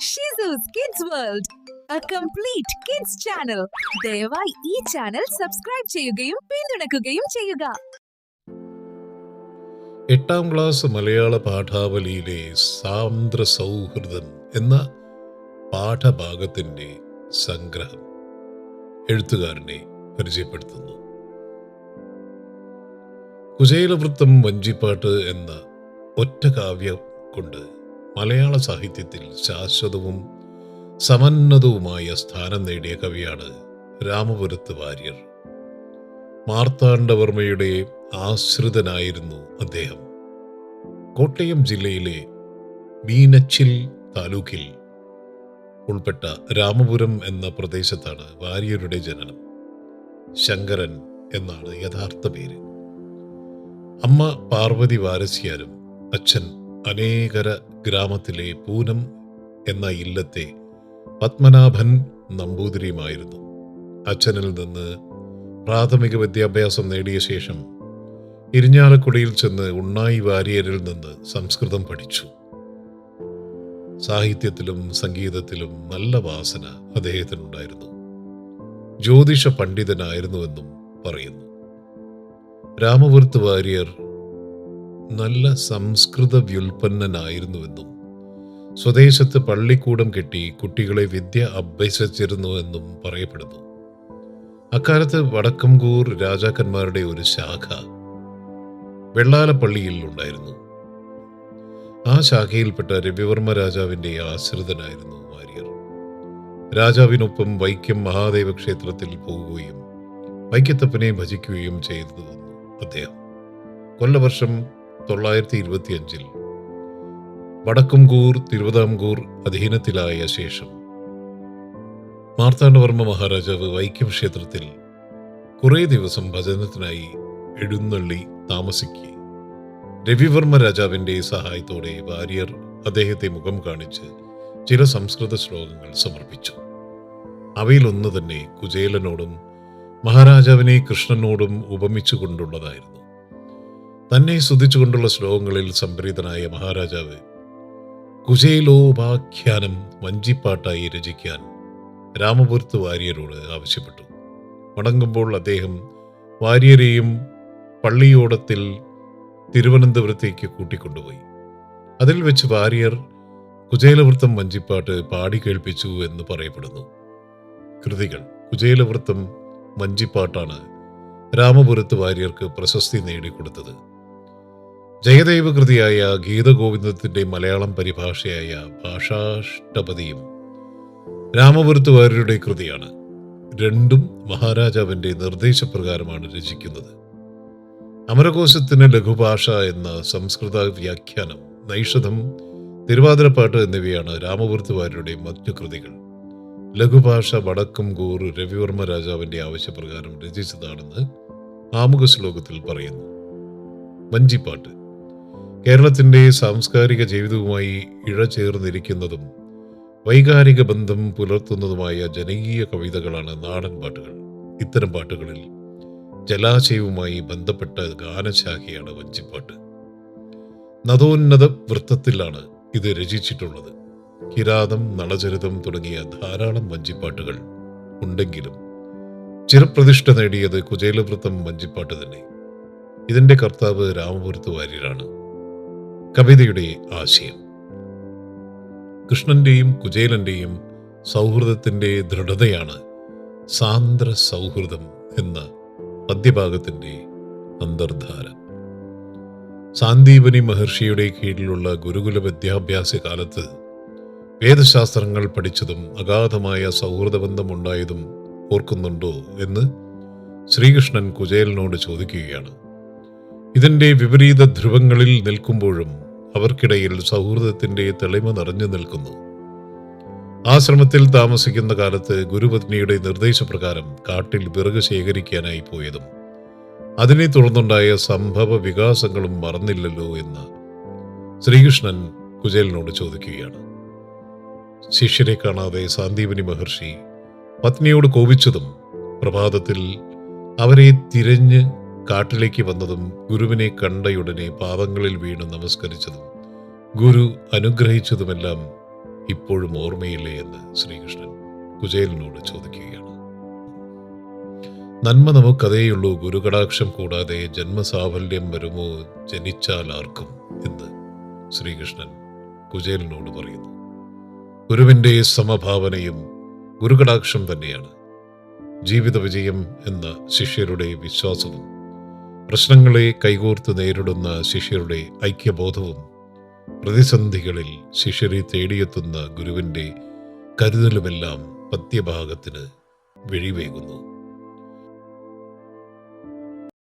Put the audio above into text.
ഷിസൂസ് kids world a complete kids channel ദയവായി ഈ channel subscribe ചെയ്യുകയും പിന്തുണക്കുകയും ചെയ്യുക. എട്ടാം ക്ലാസ് മലയാള പാഠാവലിയിലെ സാന്ദ്ര സൗഹൃദം എന്ന പാഠഭാഗത്തിന്റെ സംഗ്രഹം എഴുത്തുകാരനെ പരിചയപ്പെടുത്തുന്നു. കുചേലവൃത്തം വഞ്ചിപ്പാട്ട് എന്ന ഒറ്റ കാവ്യം കൊണ്ട് മലയാള സാഹിത്യത്തിൽ ശാശ്വതവും സമന്നതവുമായ സ്ഥാനം നേടിയ കവിയാണ് രാമപുരത്ത് വാര്യർ. മാർത്താണ്ഡവർമ്മയുടെ ആശ്രിതനായിരുന്നു അദ്ദേഹം. കോട്ടയം ജില്ലയിലെ മീനച്ചിൽ താലൂക്കിൽ ഉൾപ്പെട്ട രാമപുരം എന്ന പ്രദേശത്താണ് വാര്യരുടെ ജനനം. ശങ്കരൻ എന്നാണ് യഥാർത്ഥ പേര്. അമ്മ പാർവതി വാരസ്യാരും അച്ഛൻ അനേകര ഗ്രാമത്തിലെ പൂനം എന്ന ഇല്ലത്തെ പത്മനാഭൻ നമ്പൂതിരിയുമായിരുന്നു. അച്ഛനിൽ നിന്ന് പ്രാഥമിക വിദ്യാഭ്യാസം നേടിയ ശേഷം ഇരിഞ്ഞാലക്കുടിയിൽ ചെന്ന് ഉണ്ണായി വാര്യരിൽ നിന്ന് സംസ്കൃതം പഠിച്ചു. സാഹിത്യത്തിലും സംഗീതത്തിലും നല്ല വാസന അദ്ദേഹത്തിനുണ്ടായിരുന്നു. ജ്യോതിഷ പണ്ഡിതനായിരുന്നുവെന്നും പറയുന്നു. രാമപുരത്ത് വാര്യർ നല്ല സംസ്കൃത വ്യുൽപ്പന്നനായിരുന്നുവെന്നും സ്വദേശത്ത് പള്ളിക്കൂടം കെട്ടി കുട്ടികളെ വിദ്യ അഭ്യസിച്ചിരുന്നുവെന്നും പറയപ്പെടുന്നു. അക്കാലത്ത് വടക്കംകൂർ രാജാക്കന്മാരുടെ ഒരു ശാഖ വെള്ളാലപ്പള്ളിയിൽ ഉണ്ടായിരുന്നു. ആ ശാഖയിൽപ്പെട്ട രവിവർമ്മ രാജാവിന്റെ ആശ്രിതനായിരുന്നു വാര്യർ. രാജാവിനൊപ്പം വൈക്കം മഹാദേവ ക്ഷേത്രത്തിൽ പോകുകയും വൈക്കത്തപ്പനെ ഭജിക്കുകയും ചെയ്തു വന്നു അദ്ദേഹം. കൊല്ലവർഷം തൊള്ളായിരത്തി ഇരുപത്തിയഞ്ചിൽ വടക്കുംകൂർ തിരുവിതാംകൂർ അധീനത്തിലായ ശേഷം മാർത്താണ്ഡവർമ്മ മഹാരാജാവ് വൈക്കം ക്ഷേത്രത്തിൽ കുറേ ദിവസം ഭജനത്തിനായി എഴുന്നള്ളി താമസിക്കെ രവിവർമ്മ രാജാവിന്റെ സഹായത്തോടെ വാര്യർ അദ്ദേഹത്തെ മുഖം കാണിച്ച് ചില സംസ്കൃത ശ്ലോകങ്ങൾ സമർപ്പിച്ചു. അവയിലൊന്ന് തന്നെ കുചേലനോടും മഹാരാജാവിനെ കൃഷ്ണനോടും ഉപമിച്ചുകൊണ്ടുള്ളതായിരുന്നു. തന്നെ സ്തുതിച്ചുകൊണ്ടുള്ള ശ്ലോകങ്ങളിൽ സംപ്രീതനായ മഹാരാജാവ് കുചേലോപാഖ്യാനം വഞ്ചിപ്പാട്ടായി രചിക്കാൻ രാമപുരത്ത് വാര്യരോട് ആവശ്യപ്പെട്ടു. മടങ്ങുമ്പോൾ അദ്ദേഹം വാര്യരെയും പള്ളിയോടത്തിൽ തിരുവനന്തപുരത്തേക്ക് കൂട്ടിക്കൊണ്ടുപോയി. അതിൽ വെച്ച് വാര്യർ കുചേലവൃത്തം വഞ്ചിപ്പാട്ട് പാടി കേൾപ്പിച്ചു എന്ന് പറയപ്പെടുന്നു. കൃതികൾ കുചേലവൃത്തം വഞ്ചിപ്പാട്ടാണ് രാമപുരത്ത് വാര്യർക്ക് പ്രശസ്തി നേടിക്കൊടുത്തത്. ജയദേവ കൃതിയായ ഗീതഗോവിന്ദത്തിന്റെ മലയാളം പരിഭാഷയായ ഭാഷാഷ്ടപതിയും രാമപുരത്ത് വാര്യരുടെ കൃതിയാണ്. രണ്ടും മഹാരാജാവിന്റെ നിർദ്ദേശപ്രകാരമാണ് രചിക്കുന്നത്. അമരകോശത്തിന് ലഘുഭാഷ എന്ന സംസ്കൃത വ്യാഖ്യാനം നൈഷധം തിരുവാതിരപ്പാട്ട് എന്നിവയാണ് രാമപുരത്ത് വാര്യരുടെ മറ്റു കൃതികൾ ലഘുഭാഷ വടക്കും കൂർ രവിവർമ്മ രാജാവിന്റെ ആവശ്യപ്രകാരം രചിച്ചതാണെന്ന് ആമുഖ ശ്ലോകത്തിൽ പറയുന്നു. വഞ്ചിപ്പാട്ട് കേരളത്തിന്റെ സാംസ്കാരിക ജീവിതവുമായി ഇഴചേർന്നിരിക്കുന്നതും വൈകാരിക ബന്ധം പുലർത്തുന്നതുമായ ജനകീയ കവിതകളാണ് നാടൻ പാട്ടുകൾ. ഇത്തരം പാട്ടുകളിൽ ജലാശയവുമായി ബന്ധപ്പെട്ട ഗാനശാഖയാണ് വഞ്ചിപ്പാട്ട്. നദോന്നത വൃത്തത്തിലാണ് ഇത് രചിച്ചിട്ടുള്ളത്. കിരാതം നളചരിതം തുടങ്ങിയ ധാരാളം വഞ്ചിപ്പാട്ടുകൾ ഉണ്ടെങ്കിലും ചിരപ്രതിഷ്ഠ നേടിയത് കുചേലവൃത്തം വഞ്ചിപ്പാട്ട് തന്നെ. ഇതിന്റെ കർത്താവ് രാമപുരത്ത് വാര്യരാണ് കവിതയുടെ ആശയം. കൃഷ്ണന്റെയും കുചേലന്റെയും സൗഹൃദത്തിന്റെ ദൃഢതയാണ് സാന്ദ്ര സൗഹൃദം എന്ന പദ്യഭാഗത്തിന്റെ അന്തർധാര. സാന്ദീപനി മഹർഷിയുടെ കീഴിലുള്ള ഗുരുകുല വിദ്യാഭ്യാസ കാലത്ത് വേദശാസ്ത്രങ്ങൾ പഠിച്ചതും അഗാധമായ സൗഹൃദബന്ധമുണ്ടായതും ഓർക്കുന്നുണ്ടോ എന്ന് ശ്രീകൃഷ്ണൻ കുചേലനോട് ചോദിക്കുകയാണ്. ഇതിന്റെ വിപരീത ധ്രുവങ്ങളിൽ നിൽക്കുമ്പോഴും അവർക്കിടയിൽ സൗഹൃദത്തിന്റെ തെളിമ നിറഞ്ഞു നിൽക്കുന്നു. ആശ്രമത്തിൽ താമസിക്കുന്ന കാലത്ത് ഗുരുപത്നിയുടെ നിർദ്ദേശപ്രകാരം കാട്ടിൽ വിറക് ശേഖരിക്കാനായി പോയതും അതിനെ തുടർന്നുണ്ടായ സംഭവ വികാസങ്ങളും മറന്നില്ലല്ലോ എന്ന് ശ്രീകൃഷ്ണൻ കുചേലിനോട് ചോദിക്കുകയാണ്. ശിഷ്യരെ കാണാതെ സാന്ദീപനി മഹർഷി പത്നിയോട് കോപിച്ചതും പ്രഭാതത്തിൽ അവരെ തിരഞ്ഞ് കാട്ടിലേക്ക് വന്നതും ഗുരുവിനെ കണ്ടയുടനെ പാവങ്ങളിൽ വീണ് നമസ്കരിച്ചതും ഗുരു അനുഗ്രഹിച്ചതുമെല്ലാം ഇപ്പോഴും ഓർമ്മയില്ലേ എന്ന് ശ്രീകൃഷ്ണൻ കുചേലനോട് ചോദിക്കുകയാണ്. നന്മ നമുക്കതേയുള്ളൂ ഗുരുകടാക്ഷം കൂടാതെ ജന്മസാഫല്യം വരുമോ ജനിച്ചാൽ ആർക്കും എന്ന് ശ്രീകൃഷ്ണൻ കുചേലനോട് പറയുന്നു. ഗുരുവിന്റെ സമഭാവനയും ഗുരുകടാക്ഷം തന്നെയാണ്. ജീവിത വിജയം എന്ന ശിഷ്യരുടെ വിശ്വാസവും പ്രശ്നങ്ങളെ കൈകോർത്ത് നേരിടുന്ന ശിഷ്യരുടെ ഐക്യബോധവും പ്രതിസന്ധികളിൽ ശിഷ്യരെ തേടിയെത്തുന്ന ഗുരുവിന്റെ കരുതലുമെല്ലാം പദ്യഭാഗത്തിന് വെഴിവേകുന്നു.